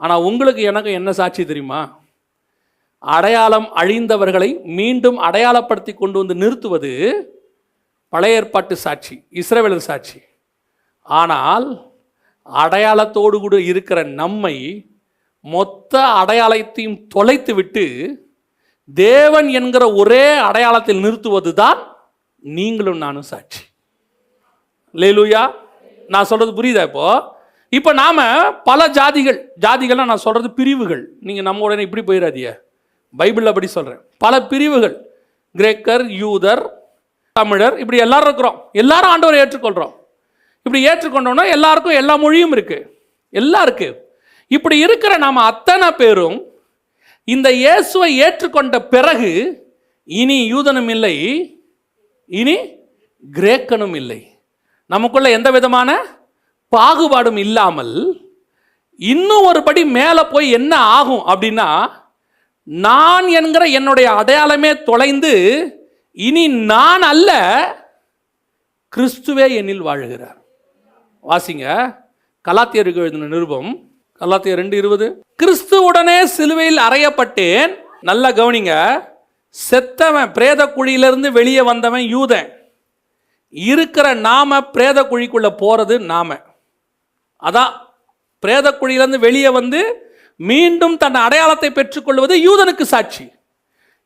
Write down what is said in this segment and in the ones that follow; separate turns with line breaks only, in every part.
ஆனால் உங்களுக்கு எனக்கு என்ன சாட்சி தெரியுமா? அடையாளம் அழிந்தவர்களை மீண்டும் அடையாளப்படுத்தி கொண்டு வந்து நிறுத்துவது பழைய ஏற்பாட்டு சாட்சி இஸ்ரவேலர் சாட்சி. ஆனால் அடையாளத்தோடு கூட இருக்கிற நம்மை மொத்த அடையாளத்தையும் தொலைத்து விட்டு தேவன் என்கிற ஒரே அடையாளத்தில் நிறுத்துவது தான் நீங்களும் நானும் சாட்சி. லேலுயா நான் சொல்கிறது புரியுதா இப்போது இப்போ நாம் பல ஜாதிகள் ஜாதிகள்லாம் நான் சொல்கிறது பிரிவுகள். நீங்கள் நம்ம உடனே இப்படி போயிடாதிய பைபிளில் அப்படி சொல்கிறேன் பல பிரிவுகள். கிரேக்கர் யூதர் தமிழர் இப்படி எல்லாரும் இருக்கிறோம். எல்லாரும் ஆண்டவரை ஏற்றுக்கொள்கிறோம் இப்படி ஏற்றுக்கொண்டோம்னா எல்லாருக்கும் எல்லா மொழியும் இருக்குது எல்லாம் இருக்குது இப்படி இருக்கிற நாம அத்தனை பேரும் இந்த இயேசுவை ஏற்றுக்கொண்ட பிறகு இனி யூதனும் இல்லை இனி கிரேக்கனும் இல்லை. நமக்குள்ள எந்த விதமான பாகுபாடும் இல்லாமல் இன்னும் ஒரு படி மேலே போய் என்ன ஆகும் அப்படின்னா நான் என்கிற என்னுடைய அடையாளமே தொலைந்து இனி நான் அல்ல கிறிஸ்துவே என்னில் வாழுகிறார். வாசிங்க. கலாத்தியருக்கு எழுதின நிருபம் கலாத்தியர் ரெண்டு இருபது. கிறிஸ்துவுடனே சிலுவையில் அறையப்பட்டேன். நல்லா கவனிங்க. செத்தவன் பிரேத குழியிலிருந்து வெளியே வந்தவன் யூதன். இருக்கிற நாம பிரேத குழிக்குள்ள போறது நாம. அதான் பிரேத குழியிலிருந்து வெளியே வந்து மீண்டும் தன் அடையாளத்தை பெற்றுக்கொள்வது யூதனுக்கு சாட்சி.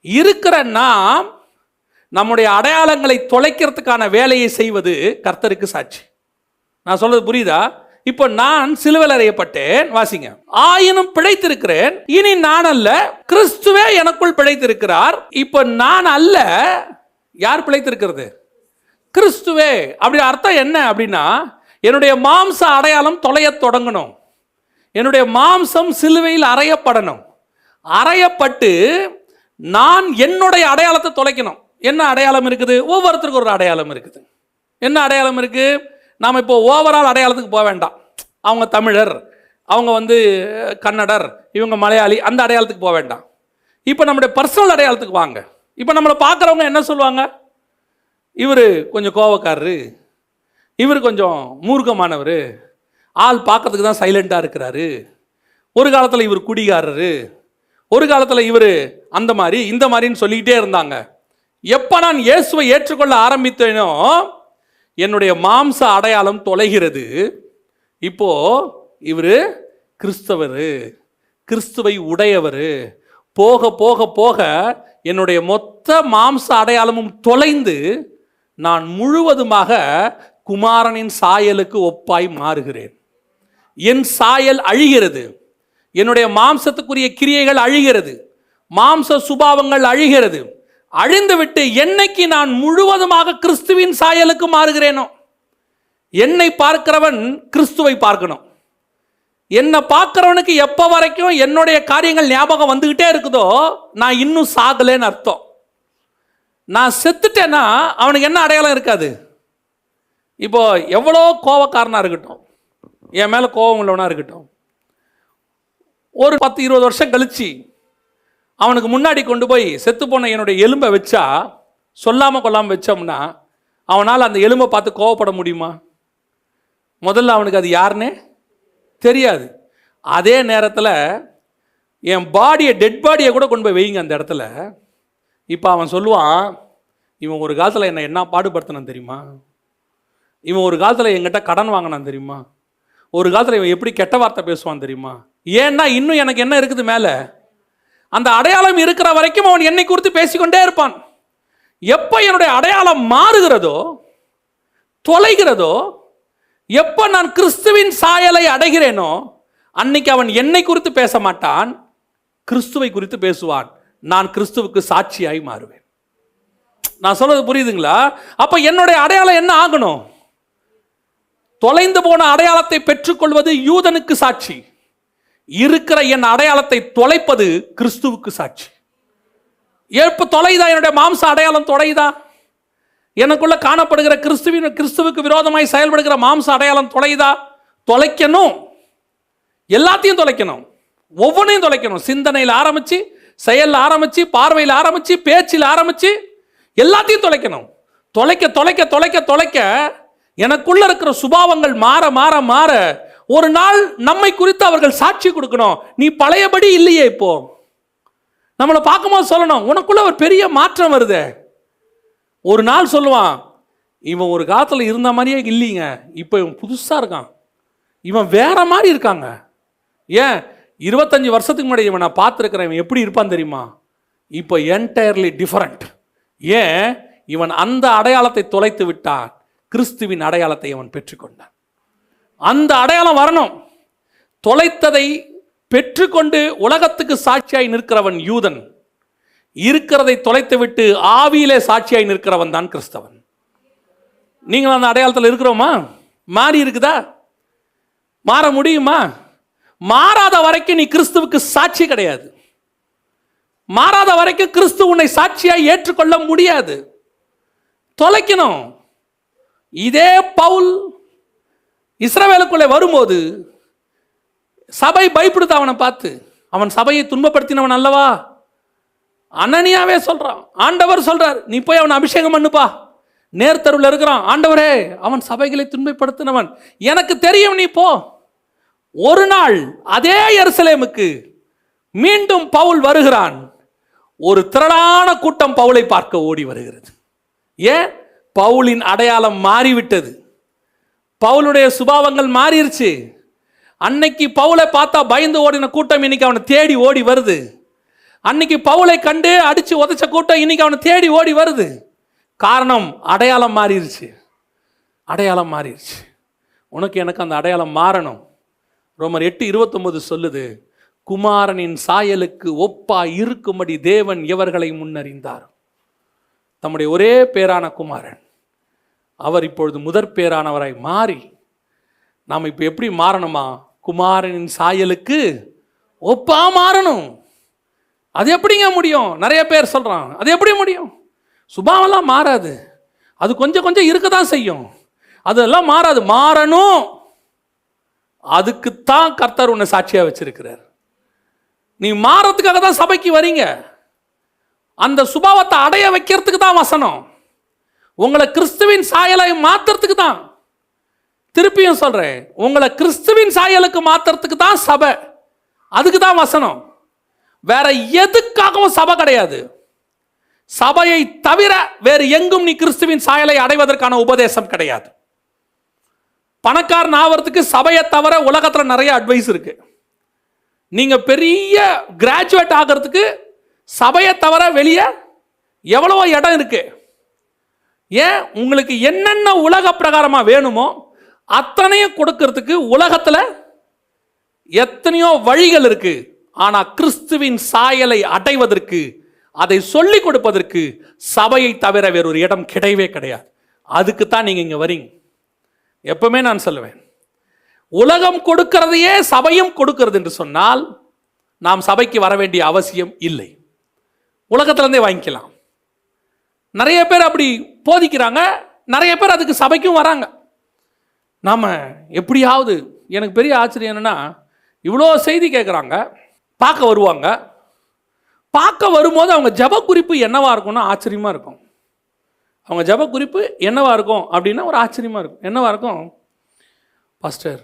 இருக்கிற நாம் நம்முடைய அடையாளங்களை தொலைக்கிறதுக்கான வேலையை செய்வது கர்த்தருக்கு சாட்சி. நான் சொல்றது புரியுதா? இப்போ நான் சிலுவல் அறையப்பட்டேன் வாசிங்க. ஆயினும் பிழைத்திருக்கிறேன் இனி நான் அல்ல கிறிஸ்துவே எனக்குள் பிழைத்திருக்கிறார். இப்போ நான் அல்ல யார் பிழைத்திருக்கிறது? கிறிஸ்துவே. அப்படி அர்த்தம் என்ன அப்படின்னா என்னுடைய மாம்ச அடையாளம் தொலையத் தொடங்கணும். என்னுடைய மாம்சம் சிலுவையில் அறையப்படணும். அறையப்பட்டு நான் என்னுடைய அடையாளத்தை தொலைக்கணும். என்ன அடையாளம் இருக்குது? ஒவ்வொருத்தருக்கும் ஒரு அடையாளம் இருக்குது. என்ன அடையாளம் இருக்குது நாம் இப்போ ஓவரால் அடையாளத்துக்கு போக வேண்டாம். அவங்க தமிழர் அவங்க வந்து கன்னடர் இவங்க மலையாளி அந்த அடையாளத்துக்கு போக வேண்டாம். இப்போ நம்முடைய பர்சனல் அடையாளத்துக்கு வாங்க. இப்போ நம்மளை பார்க்குறவங்க என்ன சொல்லுவாங்க? இவர் கொஞ்சம் கோவக்காரரு. இவர் கொஞ்சம் மூர்க்கமானவர். ஆள் பார்க்கறதுக்கு தான் சைலண்ட்டாக இருக்கிறாரு. ஒரு காலத்தில் இவர் குடிகாரரு. ஒரு காலத்தில் இவர் அந்த மாதிரி இந்த மாதிரின்னு சொல்லிக்கிட்டே இருந்தாங்க. எப்போ நான் இயேசுவை ஏற்றுக்கொள்ள ஆரம்பித்தேனோ என்னுடைய மாம்ச அடையாளம் தொலைகிறது. இப்போ இவர் கிறிஸ்தவர். கிறிஸ்துவை உடையவர். போக போக போக என்னுடைய மொத்த மாம்ச அடையாளமும் தொலைந்து நான் முழுவதுமாக குமாரனின் சாயலுக்கு ஒப்பாய் மாறுகிறேன். என் சாயல் அழிகிறது. என்னுடைய மாம்சத்துக்குரிய கிரியைகள் அழிகிறது. மாம்ச சுபாவங்கள் அழிகிறது. அழிந்துவிட்டு என்னைக்கு நான் முழுவதுமாக கிறிஸ்துவின் சாயலுக்கு மாறுகிறேனோ? என்னை பார்க்கிறவன் கிறிஸ்துவை பார்க்கணும். என்னை பார்க்கிறவனுக்கு எப்போ வரைக்கும் என்னுடைய காரியங்கள் ஞாபகம் வந்துக்கிட்டே இருக்குதோ நான் இன்னும் சாகலேன்னு அர்த்தம். நான் செத்துட்டேன்னா அவனுக்கு என்ன அடையாளம் இருக்காது? இப்போ எவ்வளோ கோவக்காரனாக இருக்கட்டும் என் மேலே கோபம் உள்ளவனாக இருக்கட்டும் ஒரு பத்து இருபது வருஷம் கழிச்சு அவனுக்கு முன்னாடி கொண்டு போய் செத்து போன என்னுடைய எலும்பை வச்சா சொல்லாமல் கொள்ளாமல் வச்சோம்னா அவனால் அந்த எலும்பை பார்த்து கோவப்பட முடியுமா? முதல்ல அவனுக்கு அது யாருன்னே தெரியாது. அதே நேரத்தில் என் பாடியை டெட் பாடியை கூட கொண்டு போய் வைங்க அந்த இடத்துல. இப்போ அவன் சொல்லுவான் இவன் ஒரு காலத்தில் என்னை என்ன பாடுபடுத்தினான் தெரியுமா? இவன் ஒரு காலத்தில் எங்கிட்ட கடன் வாங்கினான் தெரியுமா? ஒரு காலத்தில் இவன் எப்படி கெட்ட வார்த்தை பேசுவான் தெரியுமா? ஏன்னா இன்னும் எனக்கு என்ன இருக்குது மேலே? அந்த அடையாளம் இருக்கிற வரைக்கும் அவன் என்னை குறித்து பேசிக்கொண்டே இருப்பான். எப்போ என்னுடைய அடையாளம் மாறுகிறதோ தொலைகிறதோ எப்போ நான் கிறிஸ்துவின் சாயலை அடைகிறேனோ அன்னைக்கு அவன் என்னை குறித்து பேச மாட்டான் கிறிஸ்துவை குறித்து பேசுவான். நான் கிறிஸ்துவுக்கு சாட்சியாய் மாறுவேன். நான் சொல்றது புரியுதுங்களா? அப்ப என்னுடைய அடையாளம் என்ன ஆகணும்? தொலைந்து போன அடையாளத்தை பெற்றுக்கொள்வது யூதனுக்கு சாட்சி. இருக்கிற என் அடையாளத்தை தொலைப்பது கிறிஸ்துவுக்கு சாட்சி. எப்போ தொலைதா என்னுடைய மாம்ச அடையாளம் தொலைதா எனக்குள்ள காணப்படுகிற கிறிஸ்துவின் கிறிஸ்துவுக்கு விரோதமாய் செயல்படுகிற மாம்ச அடையாளம் தொலைதா தொலைக்கணும். எல்லாத்தையும் தொலைக்கணும். ஒவ்வொன்றையும் தொலைக்கணும். சிந்தனையில் ஆரம்பிச்சு செயலில் ஆரம்பிச்சு பார்வையில் ஆரம்பிச்சு பேச்சில் ஆரம்பிச்சு எல்லாத்தையும் தொலைக்கணும். தொலைக்க தொலைக்க தொலைக்க தொலைக்க எனக்குள்ள இருக்கிற சுபாவங்கள் மாற மாற மாற ஒரு நாள் நம்மை குறித்து அவர்கள் சாட்சி கொடுக்கணும். நீ பழையபடி இல்லையே இப்போ. நம்மளை பார்க்கும்போது சொல்லணும் உனக்குள்ள ஒரு பெரிய மாற்றம் வருதே. ஒரு நாள் சொல்லுவான் இவன் ஒரு காலத்தில் இருந்த மாதிரியே இல்லைங்க இப்போ இவன் புதுசாக இருக்கான். இவன் வேற மாதிரி இருக்காங்க. ஏன்? இருபத்தஞ்சி வருஷத்துக்கு முன்னாடி இவன் நான் பார்த்துருக்கிறேன் இவன் எப்படி இருப்பான் தெரியுமா? இப்போ என்டையர்லி டிஃபரண்ட் ஏன்? இவன் அந்த அடையாளத்தை தொலைத்து விட்டான். கிறிஸ்துவின் அடையாளத்தை அவன் பெற்றுக்கொண்டான். அந்த அடையாளம் வரணும். தொலைத்ததை பெற்றுக்கொண்டு உலகத்துக்கு சாட்சியாய் நிற்கிறவன் யூதன். இருக்கிறதை தொலைத்துவிட்டு ஆவியிலே சாட்சியாய் நிற்கிறவன் தான் கிறிஸ்தவன். நீங்கள் அந்த அடையாளத்தில் இருக்கிறோமா? மாறி இருக்குதா? மாற முடியுமா? மாறாத வரைக்கும் நீ கிறிஸ்துவுக்கு சாட்சி கிடையாது. மாறாத வரைக்கும் கிறிஸ்து உன்னை சாட்சியாய் ஏற்றுக்கொள்ள முடியாது. தொலைக்கணும். இதே பவுல் இஸ்ரவேலுக்குள்ளே வரும்போது சபை பயப்படுத்த அவனை பார்த்து அவன் சபையை துன்பப்படுத்தினவன் அல்லவா? அனனியாவே சொல்கிறான் ஆண்டவர் சொல்கிறார் நீ போய் அவனை அபிஷேகம் பண்ணுப்பா. நேர்த்தருவில் இருக்கிறான். ஆண்டவரே அவன் சபைகளை துன்பப்படுத்தினவன். எனக்கு தெரியும் நீ போ. ஒரு நாள் அதே எருசலேமுக்கு மீண்டும் பவுல் வருகிறான். ஒரு திரளான கூட்டம் பவுலை பார்க்க ஓடி வருகிறது. ஏன்? பவுலின் அடையாளம் மாறிவிட்டது. பவுலுடைய சுபாவங்கள் மாறிடுச்சு அன்னைக்கு பவுலை பார்த்தா பயந்து ஓடின கூட்டம் இன்னைக்கு அவனை தேடி ஓடி வருது. அன்னைக்கு பவுலை கண்டு அடித்து உதைச்ச கூட்டம் இன்னைக்கு அவனை தேடி ஓடி வருது. காரணம் அடையாளம் மாறிடுச்சு அடையாளம் மாறிடுச்சு உனக்கு எனக்கு அந்த அடையாளம் மாறணும். ரோமர் எட்டு இருபத்தொன்பது சொல்லுது குமாரனின் சாயலுக்கு ஒப்பா இருக்கும்படி தேவன் எவர்களை முன்னறிந்தார்? தம்முடைய ஒரே பேரான குமாரன். அவர் இப்பொழுது முதற் பேரானவராய் மாறி நாம் இப்போ எப்படி மாறணுமா? குமாரனின் சாயலுக்கு ஒப்பா மாறணும். அது எப்படிங்க முடியும்? நிறைய பேர் சொல்கிறான் அது எப்படி முடியும்? சுபாவெல்லாம் மாறாது. அது கொஞ்சம் கொஞ்சம் இருக்க தான் செய்யும். அதெல்லாம் மாறாது. மாறணும். அதுக்குத்தான் கர்த்தர் உன்னை சாட்சியாக வச்சிருக்கிறார். நீ மாறத்துக்காக தான் சபைக்கு வரீங்க. அந்த சுபாவத்தை அடைய வைக்கிறதுக்கு தான் வசனம். உங்களை கிறிஸ்துவின் சாயலை மாத்துறதுக்கு தான். திருப்பியும் சொல்கிறேன் உங்களை கிறிஸ்துவின் சாயலுக்கு மாத்துறதுக்கு தான் சபை. அதுக்கு தான் வசனம். வேற எதுக்காகவும் சபை கிடையாது. சபையை தவிர வேறு எங்கும் நீ கிறிஸ்துவின் சாயலை அடைவதற்கான உபதேசம் கிடையாது. பணக்காரன் ஆவறதுக்கு சபையை தவிர உலகத்தில் நிறைய அட்வைஸ் இருக்கு. நீங்க பெரிய கிராஜுவேட் ஆகிறதுக்கு சபையை தவிர வெளியே எவ்வளவோ இடம் இருக்குது ஏன்? உங்களுக்கு என்னென்ன உலக பிரகாரமாக வேணுமோ அத்தனையும் கொடுக்கறதுக்கு உலகத்தில் எத்தனையோ வழிகள் இருக்குது ஆனால் கிறிஸ்துவின் சாயலை அடைவதற்கு அதை சொல்லி கொடுப்பதற்கு சபையை தவிர வேறொரு இடம் கிடையவே கிடையாது. அதுக்கு தான் நீங்கள் இங்கே வரீங்க. எப்பவுமே நான் சொல்லுவேன். உலகம் கொடுக்கிறதையே சபையும் கொடுக்கிறது என்று சொன்னால் நாம் சபைக்கு வர வேண்டிய அவசியம் இல்லை. உலகத்திலேருந்தே வாங்கிக்கலாம். நிறைய பேர் அப்படி போதிக்கிறாங்க. நிறைய பேர் அதுக்கு சபைக்கும் வராங்க. நாம் எப்படியாவது எனக்கு பெரிய ஆச்சரியம் என்னென்னா இவ்வளோ செய்தி கேட்குறாங்க பார்க்க வருவாங்க. பார்க்க வரும்போது அவங்க ஜப குறிப்பு என்னவாக இருக்கும்னு ஆச்சரியமாக இருக்கும். அவங்க ஜப குறிப்பு என்னவாக இருக்கும் அப்படின்னா ஒரு ஆச்சரியமாக இருக்கும். என்னவாக இருக்கும்? பாஸ்டர்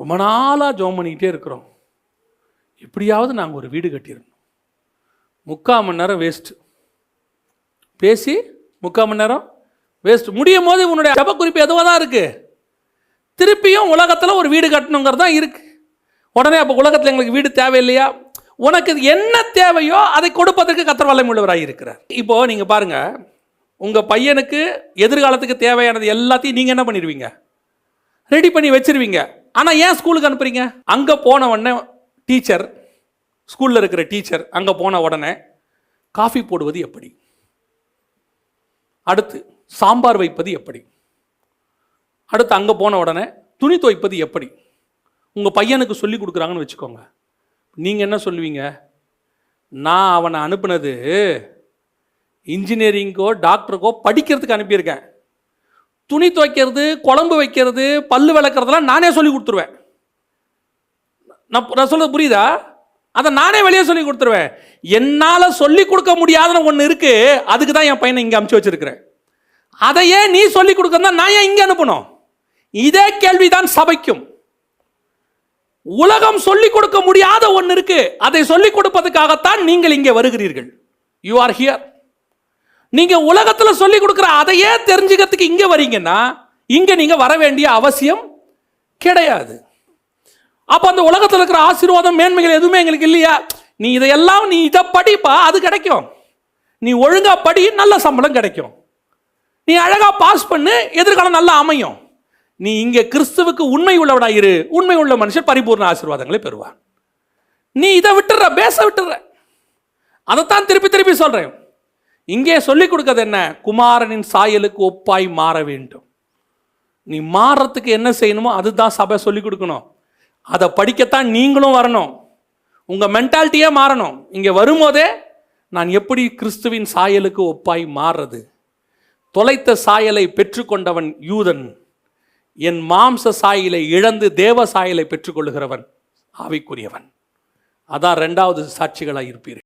ரொம்ப நாளாக ஜோம் பண்ணிக்கிட்டே இருக்கிறோம். எப்படியாவது நாங்கள் ஒரு வீடு கட்டிடணும் முக்கால் மணி நேரம் வேஸ்ட்டு பேசி முக்கால் மணி நேரம் வேஸ்ட் முடியும் போது உன்னுடைய ஜப குறிப்பு எதுவாக தான் இருக்குது திருப்பியும் உலகத்தில் ஒரு வீடு கட்டணுங்கிறது தான் இருக்குது உடனே அப்போ உலகத்தில் எங்களுக்கு வீடு தேவையில்லையா? உனக்கு என்ன தேவையோ அதை கொடுப்பதற்கு கத்தர் வல்லம் உள்ளவராக இருக்கிறார். இப்போது நீங்கள் பாருங்கள் உங்கள் பையனுக்கு எதிர்காலத்துக்கு தேவையானது எல்லாத்தையும் நீங்கள் என்ன பண்ணிடுவீங்க ரெடி பண்ணி வச்சிருவீங்க. ஆனால் ஏன் ஸ்கூலுக்கு அனுப்புறீங்க? அங்கே போன உடனே டீச்சர் ஸ்கூலில் இருக்கிற டீச்சர் அங்கே போன உடனே காஃபி போடுவது எப்படி? அடுத்து சாம்பார் வைப்பது எப்படி? அடுத்து அங்கே போன உடனே துணி துவைப்பது எப்படி? உங்கள் பையனுக்கு சொல்லி கொடுக்குறாங்கன்னு வச்சுக்கோங்க. நீங்கள் என்ன சொல்லுவீங்க? நான் அவனை அனுப்புனது இன்ஜினியரிங்கோ டாக்டருக்கோ படிக்கிறதுக்கு அனுப்பியிருக்கேன். துணி துவைக்கிறது குழம்பு வைக்கிறது பல்லு விளக்குறதெல்லாம் நானே சொல்லி கொடுத்துருவேன். நான் நான் சொல்கிறது புரியுதா? அதை நானே வெளியே சொல்லி கொடுத்துருவேன். என்னால் சொல்லி கொடுக்க முடியாதுன்னு ஒன்று இருக்கு. அதுக்கு தான் என் பையனை இங்கே அமுச்சு வச்சிருக்கிறேன். அதையே நீ சொல்லி கொடுக்கணும் நான் ஏன் இங்கே அனுப்பணும்? இதே கேள்விதான் சபைக்கும். உலகம் சொல்லிக் கொடுக்க முடியாத ஒன்று இருக்கு. அதை சொல்லிக் கொடுப்பதற்காகத்தான் நீங்கள் இங்கே வருகிறீர்கள். யூ ஆர் ஹியர் நீங்க உலகத்தில் சொல்லிக் கொடுக்குற அதையே தெரிஞ்சுக்கிறதுக்கு இங்கே வரீங்கன்னா இங்கே நீங்கள் வர வேண்டிய அவசியம் கிடையாது. அப்போ அந்த உலகத்தில் இருக்கிற ஆசீர்வாதம் மேன்மைகள் எதுவுமே எங்களுக்கு இல்லையா? நீ இதையெல்லாம் நீ இதை படிப்பா அது கிடைக்கும். நீ ஒழுங்காக படி நல்ல சம்பளம் கிடைக்கும். நீ அழகாக பாஸ் பண்ணு எதிர்காலம் நல்லா அமையும். நீ இங்கே கிறிஸ்துவுக்கு உண்மை உள்ளவடா இரு. உண்மை உள்ள மனுஷன் பரிபூர்ண ஆசீர்வாதங்களை பெறுவான். நீ இதை விட்டுற பேச விட்டுற. அதைத்தான் திருப்பி திருப்பி சொல்கிறேன் இங்கே சொல்லிக் கொடுக்கறது என்ன? குமாரனின் சாயலுக்கு ஒப்பாய் மாற வேண்டும். நீ மாறுறதுக்கு என்ன செய்யணுமோ அதுதான் சபை சொல்லிக் கொடுக்கணும். அதை படிக்கத்தான் நீங்களும் வரணும். உங்கள் மென்டாலிட்டியே மாறணும். இங்கே வரும்போதே நான் எப்படி கிறிஸ்துவின் சாயலுக்கு ஒப்பாய் மாறுறது? தொலைத்த சாயலை பெற்றுக்கொண்டவன் யூதன். என் மாம்ச சாயலை இழந்து தேவ சாயலை பெற்றுக்கொள்கிறவன் ஆவிக்குரியவன். அதான் ரெண்டாவது சாட்சிகளாக இருப்பீர்கள்.